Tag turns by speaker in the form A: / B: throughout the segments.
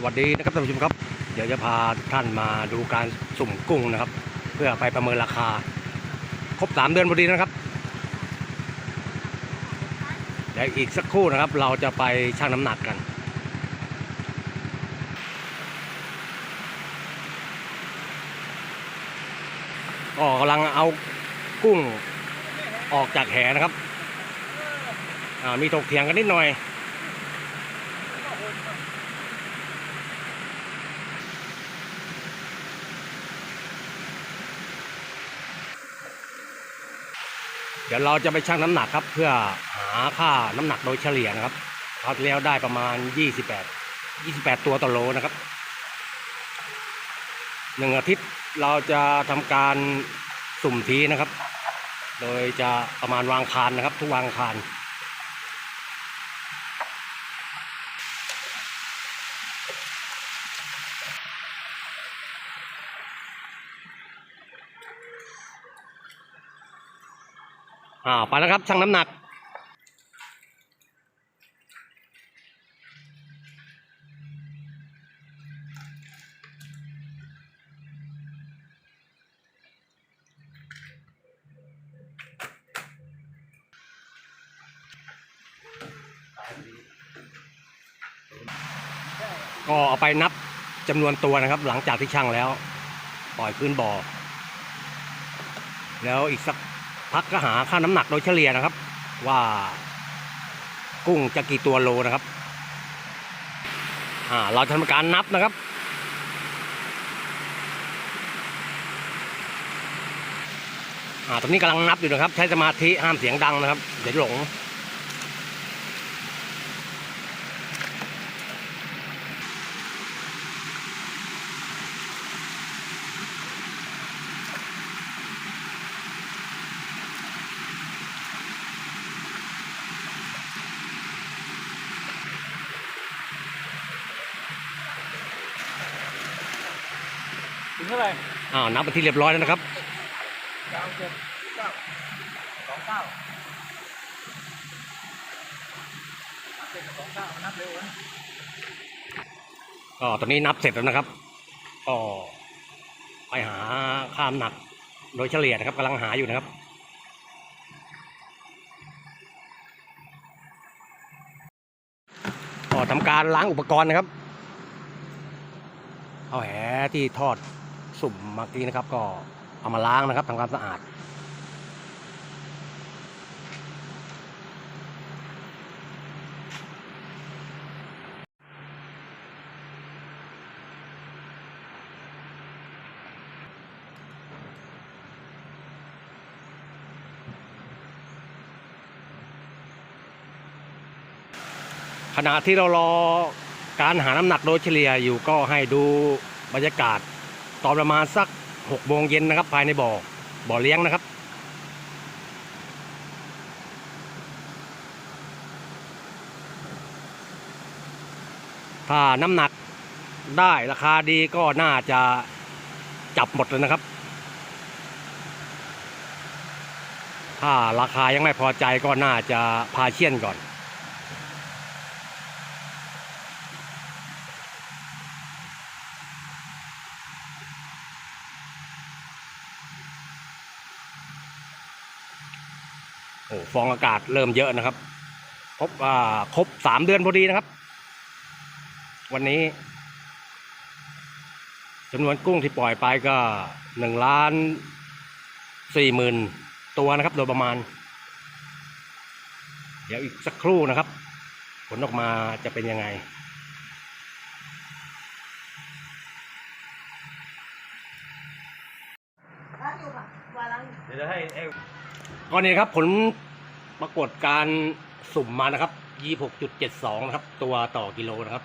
A: สวัสดีนะครับท่านผู้ชมครับ เดี๋ยวจะพาท่านมาดูการสุ่มกุ้งนะครับ เพื่อไปประเมินราคา ครบสามเดือนพอดีนะครับเดี๋ยวอีกสักครู่นะครับ เราจะไปชั่งน้ำหนักกันก็กำลังเอากุ้งออกจากแหนะครับมีถกเถียงกันนิดหน่อย เดี๋ยวเราจะไปชั่งน้ำหนักครับ เพื่อหาค่าน้ำหนักโดยเฉลี่ยนะครับคราวที่แล้วได้ประมาณ 28 28 ตัวต่อโลนะครับหนึ่งอาทิตย์เราจะทำการสุ่มทีนะครับ โดยจะประมาณวางคานนะครับ ทุกวางคาน อ่าไปแล้วครับชั่งน้ำหนักก็เอาไปนับจำนวนตัวนะครับ หลังจากที่ชั่งแล้ว ปล่อยพื้นบ่อ แล้วอีกสัก พักก็หาค่าน้ำหนักโดยเฉลี่ยนะครับ ว่ากุ้งจะกี่ตัวโลนะครับ อ่าเราทำการนับนะครับ อ่าตอนนี้กำลังนับอยู่นะครับ ใช้สมาธิห้ามเสียงดังนะครับ เดี๋ยวหลง
B: เท่าไหร่
A: อ่านับเป็นที่เรียบร้อยแล้วนะครับ
B: เก้าเจ็ดเก้าสองเก้าเจ็ดกับสองเก้านับเร็วนะ
A: ก็ตอนนี้นับเสร็จแล้วนะครับก็ไปหาค่าน้ำหนักโดยเฉลี่ยนะครับกำลังหาอยู่นะครับก็ทำการล้างอุปกรณ์นะครับ เอาแหที่ทอด สุ่มเมื่อกี้นะครับ ก็เอามาล้างนะครับทำความสะอาด ขณะที่เรารอการหาน้ำหนักโดยเฉลี่ยอยู่ก็ให้ดูบรรยากาศ ตอนประมาณสักหกโมงเย็นนะครับ ภายในบ่อบ่อเลี้ยงนะครับ ถ้าน้ำหนักได้ราคาดีก็น่าจะจับหมดเลยนะครับ ถ้าราคายังไม่พอใจก็น่าจะพาเชี่ยนก่อน โอ้ฟองอากาศเริ่มเยอะนะครับ ครบอ่าครบสามเดือนพอดีนะครับ วันนี้จำนวนกุ้งที่ปล่อยไปก็หนึ่งล้านสี่หมื่นตัวนะครับ โดยประมาณ เดี๋ยวอีกสักครู่นะครับ ผลออกมาจะเป็นยังไง
C: ล้างอยู่ค่ะวาล้าง
B: เดี๋ยวจะให้ ให้
A: ก็นี่ครับผลปรากฏการสุ่มมานะครับยี่หกจุดเจ็ดสองนะครับ ตัวต่อกิโลนะครับ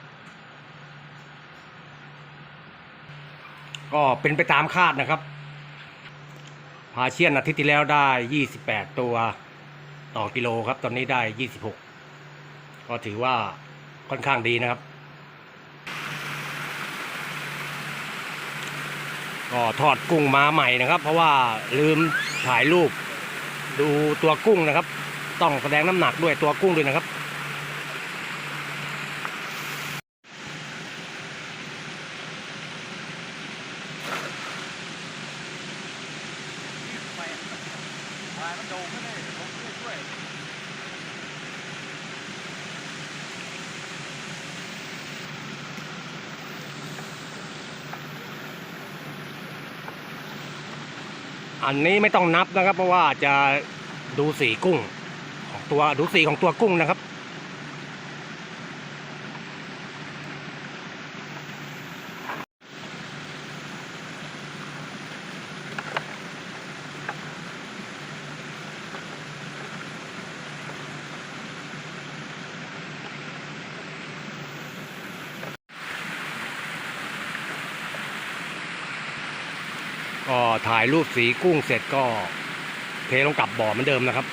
A: ก็เป็นไปตามคาดนะครับ พาเชียนอาทิตย์ที่แล้วได้ยี่สิบแปดตัวต่อกิโลครับ ตอนนี้ได้ยี่สิบหกก็ถือว่าค่อนข้างดีนะครับ ก็ทอดกุ้งมาใหม่นะครับ เพราะว่าลืมถ่ายรูป ดูตัวกุ้งนะครับ ต้องแสดงน้ำหนักด้วยตัวกุ้งด้วยนะครับ
B: มันโด่งก็ได้
A: อันนี้ไม่ต้องนับนะครับ เพราะว่าจะดูสีกุ้งของตัวดูสีของตัวกุ้งนะครับ ก็ถ่ายรูปสีกุ้งเสร็จก็เทลงกลับบ่อเหมือนเดิมนะครับ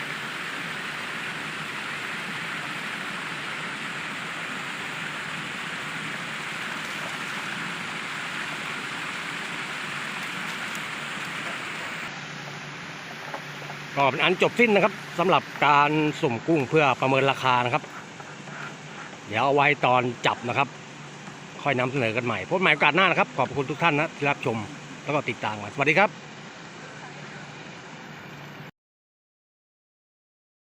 A: ก็เป็นอันจบสิ้นนะครับสำหรับการสุ่มกุ้งเพื่อประเมินราคานะครับ เดี๋ยวเอาไว้ตอนจับนะครับ ค่อยนำเสนอกันใหม่พบใหม่โอกาสหน้านะครับ ขอบคุณทุกท่านนะที่รับชม แล้วก็ติดตามกันสวัสดีครับ